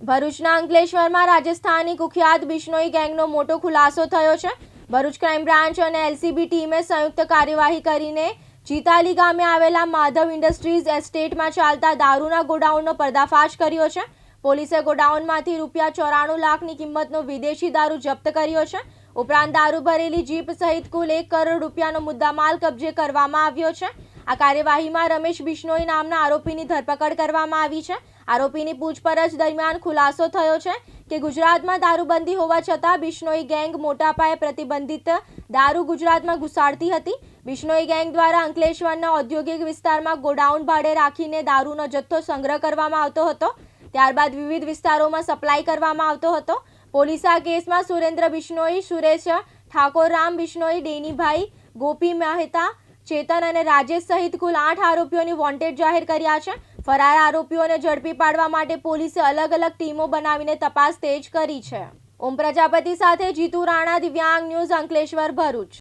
ભરૂચના અંકલેશ્વરમાં રાજસ્થાની કુખ્યાત બિશ્નોઈ ગેંગનો મોટો ખુલાસો થયો છે. ભરૂચ ક્રાઇમ બ્રાન્ચ અને એલસીબી ટીમે સંયુક્ત કાર્યવાહી કરીને જીતાલી ગામે આવેલા માધવ ઇન્ડસ્ટ્રીઝ એસ્ટેટમાં ચાલતા દારૂના ગોડાઉનનો પર્દાફાશ કર્યો છે. પોલીસે ગોડાઉનમાંથી રૂપિયા ચોરાણું લાખની કિંમતનો વિદેશી દારૂ જપ્ત કર્યો છે. ઉપરાંત દારૂ ભરેલી જીપ સહિત કુલ એક કરોડ રૂપિયાનો મુદ્દામાલ કબજે કરવામાં આવ્યો છે. આ કાર્યવાહીમાં રમેશ બિશ્નોઈ નામના આરોપીની ધરપકડ કરવામાં આવી છે. આરોપીની પૂછપરછ દરમિયાન ખુલાસો થયો છે કે ગુજરાતમાં દારૂબંધી હોવા છતાં બિશ્નોઈ ગેંગ મોટા પાયે પ્રતિબંધિત દારૂ ગુજરાતમાં ઘુસાડતી હતી. બિશ્નોઈ ગેંગ દ્વારા અંકલેશ્વરના ઔદ્યોગિક વિસ્તારમાં ગોડાઉન ભાડે રાખીને દારૂનો જથ્થો સંગ્રહ કરવામાં આવતો હતો. ત્યારબાદ વિવિધ વિસ્તારોમાં સપ્લાય કરવામાં આવતો હતો. પોલીસે આ કેસમાં સુરેન્દ્ર બિશ્નોઈ, સુરેશ ઠાકોર રામ બિશ્નોઈ, ડેનીભાઈ ગોપી મહેતા, ચેતન અને રાજેશ સહિત કુલ આઠ આરોપીઓની વોન્ટેડ જાહેર કર્યા છે. ફરાર આરોપીઓને ઝડપી પાડવા માટે પોલીસે અલગ અલગ ટીમો બનાવીને તપાસ તેજ કરી છે. ઓમ પ્રજાપતિ સાથે જીતુ રાણા દિવ્યાંગ ન્યૂઝ અંકલેશ્વર ભરૂચ.